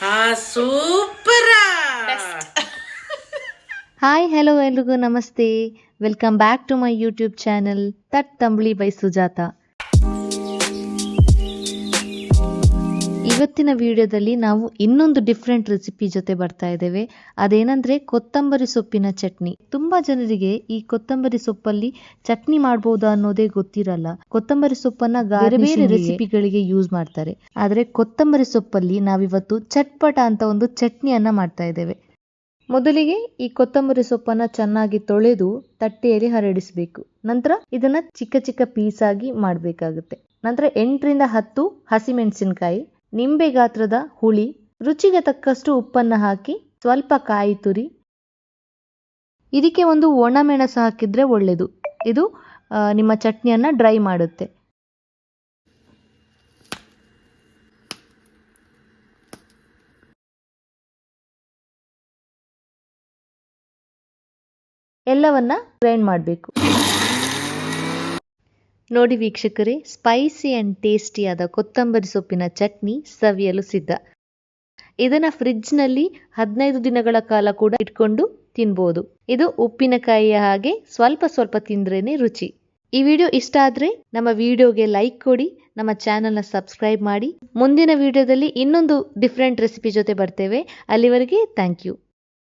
ಹಾ ಸೂಪರ hi hello ಎಲ್ರಿಗೂ ನಮಸ್ತೆ welcome back to my YouTube channel ತಟ್ ತಂಬಳಿ ಬೈ ಸುಜಾತ ಇವತ್ತಿನ ವಿಡಿಯೋದಲ್ಲಿ ನಾವು ಇನ್ನೊಂದು ಡಿಫ್ರೆಂಟ್ ರೆಸಿಪಿ ಜೊತೆ ಬರ್ತಾ ಇದ್ದೇವೆ. ಅದೇನಂದ್ರೆ ಕೊತ್ತಂಬರಿ ಸೊಪ್ಪಿನ ಚಟ್ನಿ. ತುಂಬಾ ಜನರಿಗೆ ಈ ಕೊತ್ತಂಬರಿ ಸೊಪ್ಪಲ್ಲಿ ಚಟ್ನಿ ಮಾಡಬಹುದಾ ಅನ್ನೋದೇ ಗೊತ್ತಿರಲ್ಲ. ಕೊತ್ತಂಬರಿ ಸೊಪ್ಪನ್ನ ಬೇರೆ ಬೇರೆ ರೆಸಿಪಿಗಳಿಗೆ ಯೂಸ್ ಮಾಡ್ತಾರೆ. ಆದ್ರೆ ಕೊತ್ತಂಬರಿ ಸೊಪ್ಪಲ್ಲಿ ನಾವಿವತ್ತು ಚಟ್ಪಟ ಅಂತ ಒಂದು ಚಟ್ನಿಯನ್ನ ಮಾಡ್ತಾ ಇದ್ದೇವೆ. ಮೊದಲಿಗೆ ಈ ಕೊತ್ತಂಬರಿ ಸೊಪ್ಪನ್ನ ಚೆನ್ನಾಗಿ ತೊಳೆದು ತಟ್ಟೆಯಲ್ಲಿ ಹರಡಿಸಬೇಕು. ನಂತರ ಇದನ್ನ ಚಿಕ್ಕ ಚಿಕ್ಕ ಪೀಸ್ ಆಗಿ ಮಾಡಬೇಕಾಗುತ್ತೆ. ನಂತರ ಎಂಟರಿಂದ ಹತ್ತು ಹಸಿಮೆಣಸಿನಕಾಯಿ ನಿಂಬೆ ಗಾತ್ರದ ಹುಳಿ, ರುಚಿಗೆ ತಕ್ಕಷ್ಟು ಉಪ್ಪನ್ನ ಹಾಕಿ ಸ್ವಲ್ಪ ಕಾಯಿ ತುರಿ. ಇದಕ್ಕೆ ಒಂದು ಒಣಮೆಣಸು ಹಾಕಿದ್ರೆ ಒಳ್ಳೆಯದು ಇದು ನಿಮ್ಮ ಚಟ್ನಿಯನ್ನ ಡ್ರೈ ಮಾಡುತ್ತೆ. ಎಲ್ಲವನ್ನ ಗ್ರೈಂಡ್ ಮಾಡಬೇಕು. ನೋಡಿ ವೀಕ್ಷಕರೇ ಸ್ಪೈಸಿ ಅಂಡ್ ಟೇಸ್ಟಿಯಾದ ಕೊತ್ತಂಬರಿ ಸೊಪ್ಪಿನ ಚಟ್ನಿ ಸವಿಯಲು ಸಿದ್ಧ. ಇದನ್ನು ಫ್ರಿಡ್ಜ್ನಲ್ಲಿ ಹದಿನೈದು ದಿನಗಳ ಕಾಲ ಕೂಡ ಇಟ್ಕೊಂಡು ತಿನ್ಬೋದು. ಇದು ಉಪ್ಪಿನಕಾಯಿಯ ಹಾಗೆ ಸ್ವಲ್ಪ ಸ್ವಲ್ಪ ತಿಂದ್ರೇನೆ ರುಚಿ. ಈ ವಿಡಿಯೋ ಇಷ್ಟ ಆದ್ರೆ ನಮ್ಮ ವಿಡಿಯೋಗೆ ಲೈಕ್ ಕೊಡಿ, ನಮ್ಮ ಚಾನಲ್ನ ಸಬ್ಸ್ಕ್ರೈಬ್ ಮಾಡಿ. ಮುಂದಿನ ವಿಡಿಯೋದಲ್ಲಿ ಇನ್ನೊಂದು ಡಿಫ್ರೆಂಟ್ ರೆಸಿಪಿ ಜೊತೆ ಬರ್ತೇವೆ. ಅಲ್ಲಿವರೆಗೆ ಥ್ಯಾಂಕ್ ಯು